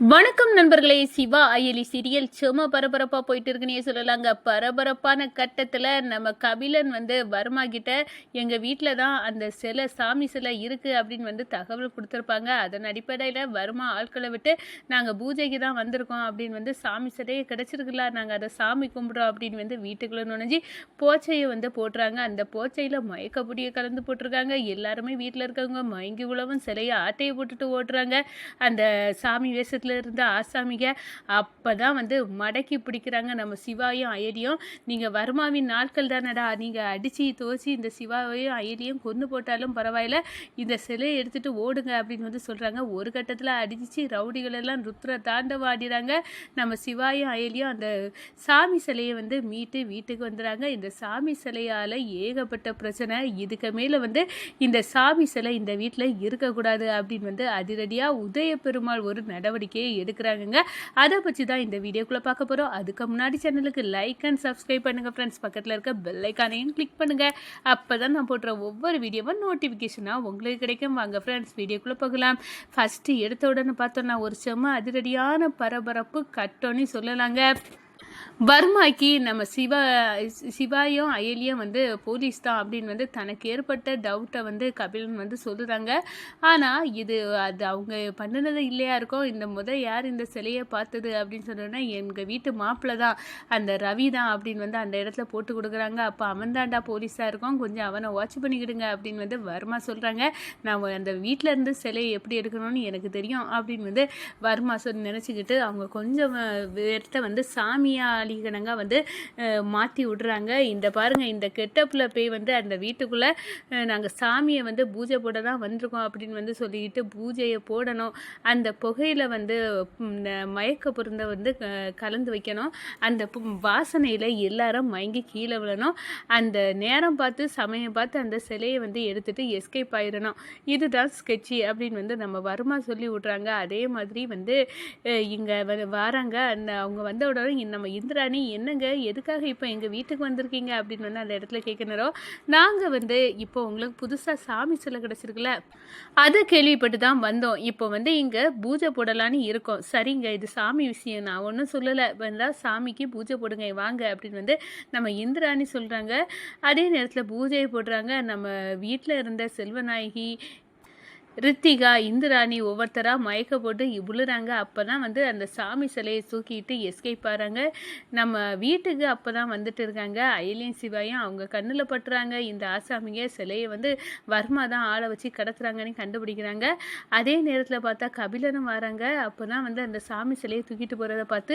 வணக்கம் நண்பர்களே சிவா அயலி சீரியல் சும்மா பரபரப்பாக போயிட்டு இருக்குன்னே சொல்லலாங்க. பரபரப்பான கட்டத்தில் நம்ம கபிலன் வந்து வர்மா கிட்ட எங்கள் வீட்டில் தான் அந்த சிலை சாமி சிலை இருக்குது அப்படின்னு வந்து தகவல் கொடுத்துருப்பாங்க. அதன் அடிப்படையில் வர்மா ஆட்களை விட்டு நாங்கள் பூஜைக்கு தான் வந்திருக்கோம் அப்படின்னு வந்து சாமி சிலையே கிடச்சிருக்குல்ல நாங்கள் அதை சாமி கும்பிட்றோம் அப்படின்னு வந்து வீட்டுக்குள்ளே நுழைஞ்சி போச்சையை வந்து போட்டுறாங்க. அந்த போச்சையில் மயக்கப்பொடியை கலந்து போட்டிருக்காங்க. எல்லாருமே வீட்டில் இருக்கவங்க மயங்கி உழவும் சிலையை ஆட்டையை போட்டுட்டு ஓட்டுறாங்க. அந்த சாமி வேஷத்தில் இருந்த ஆசாமிக அப்போ தான் வந்து மடக்கி பிடிக்கிறாங்க. நம்ம சிவாயும் அயலியும். நீங்கள் வர்மாவின் நாட்கள் தானடா. நீங்கள் அடித்து துவச்சி இந்த சிவாவையும் அயலியும் கொன்று போட்டாலும் பரவாயில்ல. இந்த சிலையை எடுத்துகிட்டு ஓடுங்க அப்படின்னு வந்து சொல்கிறாங்க ஒரு கட்டத்தில் அடிச்சு ரவுடிகளெல்லாம் ருத்ர தாண்டவம் ஆடிறாங்க. நம்ம சிவாயும் அயலியும் அந்த சாமி சிலையை வந்து மீட்டு வீட்டுக்கு வந்துடுறாங்க. இந்த சாமி சிலையால் ஏகப்பட்ட பிரச்சனை. இதுக்கு மேலே வந்து இந்த சாமி சிலை இந்த வீட்டில் இருக்கக்கூடாது அப்படின்னு வந்து அதிரடியாக உதய பெருமாள் ஒரு நடவடிக்கையை எடுக்கிறாங்கங்க. அதை பற்றி தான் இந்த வீடியோக்குள்ளே பார்க்க போகிறோம் அதுக்கு முன்னாடி சேனலுக்கு லைக் அண்ட் சப்ஸ்கிரைப் பண்ணுங்கள் ஃப்ரெண்ட்ஸ் பக்கத்தில் இருக்க பெல்லைக்கானையும் கிளிக் பண்ணுங்கள் அப்போ தான் நான் போடுற ஒவ்வொரு வீடியோவும் நோட்டிஃபிகேஷனாக உங்களுக்கு கிடைக்கும். வாங்க ஃப்ரெண்ட்ஸ் வீடியோக்குள்ளே போகலாம். ஃபஸ்ட்டு எடுத்த உடனே பார்த்தோன்னா ஒரு செம்ம அதிரடியான பரபரப்பு கட்டோன்னு சொல்லலாங்க. வர்மாய்க்கு நம்ம சிவா சிவாயும் அயலியும் வந்து போலீஸ் தான் அப்படின்னு வந்து தனக்கு ஏற்பட்ட டவுட்டை வந்து கபிலன் வந்து சொல்லுறாங்க. ஆனால் இது அது அவங்க பண்ணினது இல்லையா இருக்கும் இந்த முத யார் இந்த சிலையை பார்த்தது அப்படின்னு சொன்னோன்னா எங்கள் வீட்டு மாப்பிள்ளை தான். அந்த ரவி தான் அப்படின்னு வந்து அந்த இடத்துல போட்டு கொடுக்குறாங்க. அப்போ அவன் தாண்டா போலீஸாக இருக்கும். கொஞ்சம் அவனை வாட்ச் பண்ணிக்கிடுங்க அப்படின்னு வந்து வர்மா சொல்கிறாங்க நான் அந்த வீட்டில் இருந்து சிலையை எப்படி எடுக்கணும்னு எனக்கு தெரியும் அப்படின்னு வந்து வர்மா சொல்லி நினச்சிக்கிட்டு அவங்க கொஞ்சம் இடத்த வந்து சாமியாக சாமியாளிகனங்க வந்து மாற்றி விடுறாங்க. இந்த பாருங்கள் இந்த கெட்டப்பில் போய் வந்து அந்த வீட்டுக்குள்ளே நாங்கள் சாமியை வந்து பூஜை போட தான் வந்திருக்கோம் அப்படின்னு வந்து சொல்லிக்கிட்டு பூஜையை போடணும். அந்த புகையில் வந்து இந்த மயக்க பொருந்த வந்து க- கலந்து வைக்கணும். அந்த வாசனையில் எல்லாரும் மயங்கி கீழே விழணும். அந்த நேரம் பார்த்து சமயம் பார்த்து அந்த சிலையை வந்து எடுத்துகிட்டு எஸ்கேப் ஆயிடணும். இதுதான் ஸ்கெட்சி அப்படின்னு வந்து நம்ம வருமா சொல்லி விட்றாங்க. அதே மாதிரி வந்து இங்கே வராங்க. அந்த அவங்க வந்த உடனே நம்ம இந்திராணி என்னங்க எதுக்காக இப்போ எங்கள் வீட்டுக்கு வந்திருக்கீங்க? அப்படின்னு வந்து அந்த இடத்துல கேட்கணும் நாங்கள் வந்து இப்போ உங்களுக்கு புதுசாக சாமி சிலை கிடச்சிருக்குல்ல அதை கேள்விப்பட்டு தான் வந்தோம். இப்போ வந்து இங்கே பூஜை போடலான்னு இருக்கோம். சரிங்க இது சாமி விஷயம். நான் ஒன்றும் சொல்லலை. வந்தால் சாமிக்கு பூஜை போடுங்க வாங்க அப்படின்னு வந்து நம்ம இந்திராணி சொல்கிறாங்க அதே நேரத்தில் பூஜையை போடுறாங்க. நம்ம வீட்டில் இருந்த செல்வநாயகி ரித்திகா இந்திராணி ஒவ்வொருத்தராக மயக்க போட்டு விழுறாங்க அப்போ தான் வந்து அந்த சாமி சிலையை தூக்கிட்டு எஸ்கேப் ஆகிறாங்க நம்ம வீட்டுக்கு அப்போ தான் வந்துட்டு இருக்காங்க. அயலியும் சிவாயும் அவங்க கண்ணில் பட்டுறாங்க. இந்த ஆசாமிங்க சிலையை வந்து வர்மா தான் ஆளை வச்சு கடத்துறாங்கன்னு கண்டுபிடிக்கிறாங்க. அதே நேரத்தில் பார்த்தா கபிலனும் வராங்க. அப்போ தான் வந்து அந்த சாமி சிலையை தூக்கிட்டு போகிறத பார்த்து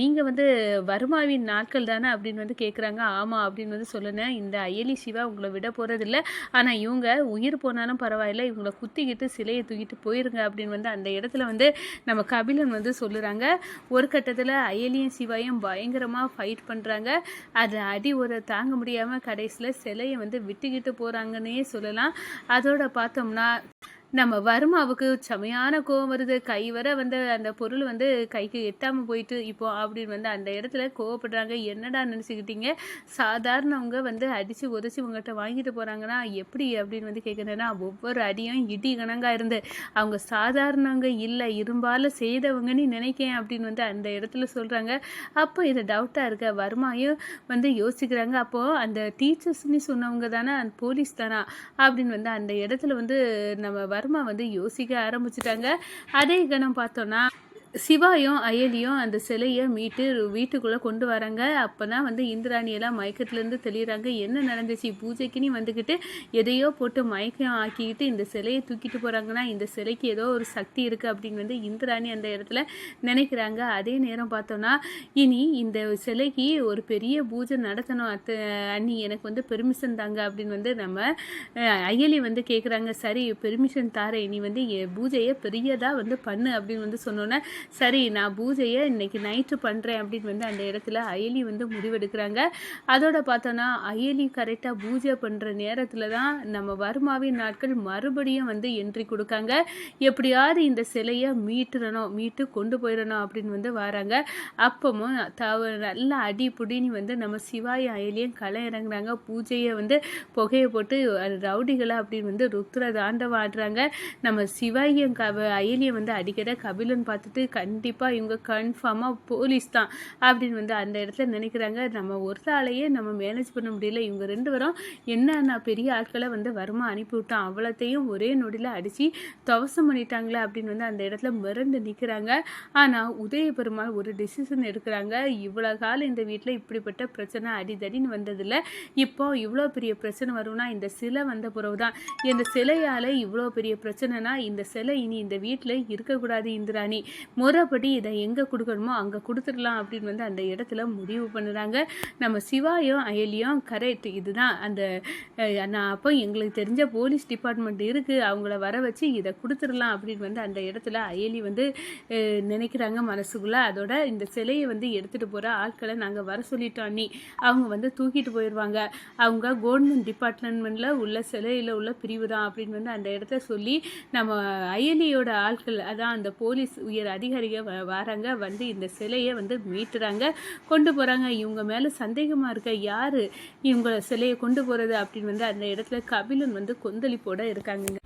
நீங்கள் வந்து வர்மாவின் நாட்கள் தானே? அப்படின்னு வந்து கேட்குறாங்க ஆமாம் அப்படின்னு வந்து சொல்லுனேன் இந்த அயலி சிவா உங்களை விட போகிறதில்ல ஆனால் இவங்க உயிர் போனாலும் பரவாயில்ல. இவங்களை குத்திக்கிட்டு சிலையை தூக்கிட்டு போயிருங்க அப்படின்னு வந்து அந்த இடத்துல வந்து நம்ம கபிலன் வந்து சொல்லுறாங்க. ஒரு கட்டத்தில் அயலியும் சிவாயும் பயங்கரமாக ஃபைட் பண்ணுறாங்க அது அடி ஒரு தாங்க முடியாமல் கடைசியில் சிலையை வந்து விட்டுக்கிட்டு போகிறாங்கன்னே சொல்லலாம். அதோட பார்த்தோம்னா நம்ம வர்மாவுக்கு செமையான கோவம் வருது. கை வர வந்து அந்த பொருள் வந்து கைக்கு எட்டாமல் போயிட்டு இப்போ அப்படின்னு வந்து அந்த இடத்துல கோவப்படுறாங்க. என்னடா நினச்சிக்கிட்டீங்க? சாதாரணவங்க வந்து அடித்து உதச்சி உங்கள்கிட்ட வாங்கிட்டு போகிறாங்கன்னா எப்படி அப்படின்னு வந்து கேட்குறேன்னா ஒவ்வொரு அடியும் இடி கணங்காக இருந்து. அவங்க சாதாரணவங்க இல்லை இரும்பால செய்தவங்கன்னு நினைக்கேன் அப்படின்னு வந்து அந்த இடத்துல சொல்கிறாங்க அப்போ இது டவுட்டாக இருக்க. வர்மாயும் வந்து யோசிக்கிறாங்க. அப்போது அந்த டீச்சர்ஸ்னு சொன்னவங்க தானே அந்த போலீஸ் தானா? அப்படின்னு வந்து அந்த இடத்துல வந்து நம்ம வர்மா வந்து யோசிக்க ஆரம்பிச்சிட்டாங்க. அதே கணம் பார்த்தோன்னா சிவாயும் அயலியும் அந்த சிலையை மீட்டு வீட்டுக்குள்ளே கொண்டு வராங்க. அப்போ தான் வந்து இந்திராணியெல்லாம் மயக்கத்துலேருந்து தெளிகிறாங்க என்ன நடந்துச்சு? பூஜைக்குன்னு வந்துக்கிட்டு எதையோ போட்டு மயக்கம் ஆக்கிக்கிட்டு இந்த சிலையை தூக்கிட்டு போகிறாங்கன்னா இந்த சிலைக்கு ஏதோ ஒரு சக்தி இருக்குது அப்படின்னு வந்து இந்திராணி அந்த இடத்துல நினைக்கிறாங்க. அதே நேரம் பார்த்தோன்னா இனி இந்த சிலைக்கு ஒரு பெரிய பூஜை நடத்தணும். அத்த அண்ணி எனக்கு வந்து பெர்மிஷன் தாங்க அப்படின்னு வந்து நம்ம அயலி வந்து கேட்குறாங்க சரி பெர்மிஷன் தாரேன். நீ வந்து என் பூஜையை பெரியதாக வந்து பண்ணு அப்படின்னு வந்து சொன்னோன்னே சரி நான் பூஜையை இன்னைக்கு நைட்டு பண்ணுறேன் அப்படின்னு வந்து அந்த இடத்துல அயலி வந்து முடிவெடுக்கிறாங்க. அதோட பார்த்தோன்னா அயலி கரெக்டாக பூஜை பண்ணுற நேரத்தில் தான் நம்ம வர்மாவின் நாட்கள் மறுபடியும் வந்து என்ட்ரி கொடுக்காங்க. எப்படியாவது இந்த சிலையை மீட்டுறணும் மீட்டு கொண்டு போயிடணும் அப்படின்னு வந்து வராங்க. அப்பமும் தவ நல்லா அடி புடின்னு வந்து நம்ம சிவாய் அயலியும் களை இறங்குறாங்க. பூஜையை வந்து புகையை போட்டு ரவுடிகளை அப்படின்னு வந்து ருத்ர தாண்டவம் ஆடுறாங்க. நம்ம சிவாயும் க அயலியை வந்து அடிக்கடி கபிலன் பார்த்துட்டு கண்டிப்பாக இவங்க கன்ஃபார்மாக போலீஸ் தான் அப்படின்னு வந்து அந்த இடத்துல நினைக்கிறாங்க. நம்ம ஒருத்தாலேயே நம்ம மேனேஜ் பண்ண முடியல. இவங்க ரெண்டு பேரும் என்னென்ன பெரிய ஆட்களை வந்து வருமா அனுப்பிவிட்டோம் அவ்வளோத்தையும் ஒரே நொடியில் அடித்து துவசம் பண்ணிட்டாங்களே அப்படின்னு வந்து அந்த இடத்துல மிரண்டு நிற்கிறாங்க ஆனால் உதய பெருமாள் ஒரு டிசிஷன் எடுக்கிறாங்க. இவ்வளோ காலம் இந்த வீட்டில் இப்படிப்பட்ட பிரச்சனை அடிதடின்னு வந்ததில்ல. இப்போ இவ்வளோ பெரிய பிரச்சனை வரும்னா இந்த சிலை வந்த பிறகு தான் இந்த சிலையால் இவ்வளோ பெரிய பிரச்சனைனா இந்த சிலை இனி இந்த வீட்டில் இருக்கக்கூடாது இந்திராணி. முறைப்படி இதை எங்கே கொடுக்கணுமோ அங்கே கொடுத்துடலாம் அப்படின்னு வந்து அந்த இடத்துல முடிவு பண்ணுறாங்க. நம்ம சிவாயும் அயலியும் கரெக்ட் இதுதான். அந்த நான் அப்போ எங்களுக்கு தெரிஞ்ச போலீஸ் டிபார்ட்மெண்ட் இருக்குது அவங்கள வர வச்சு இதை கொடுத்துடலாம் அப்படின்னு வந்து அந்த இடத்துல அயலி வந்து நினைக்கிறாங்க மனசுக்குள்ளே. அதோட இந்த சிலையை வந்து எடுத்துகிட்டு போகிற ஆட்களை நாங்கள் வர சொல்லிட்டோம் நீ அவங்க வந்து தூக்கிட்டு போயிடுவாங்க அவங்க கவர்மெண்ட் டிபார்ட்மெண்ட்டில் உள்ள சிலையில் உள்ள பிரிவு தான் அப்படின்னு வந்து அந்த இடத்த சொல்லி நம்ம அயலியோட ஆட்கள் அதான் அந்த போலீஸ் உயர் அதிக அதிகாரிக வராங்க. வந்து இந்த சிலையை வந்து மீட்டுறாங்க. கொண்டு போகிறாங்க இவங்க மேலே சந்தேகமாக இருக்க யார் இவங்க சிலையை கொண்டு போகிறது அப்படின்னு வந்து அந்த இடத்துல கபிலன் வந்து கொந்தளிப்போட இருக்காங்க.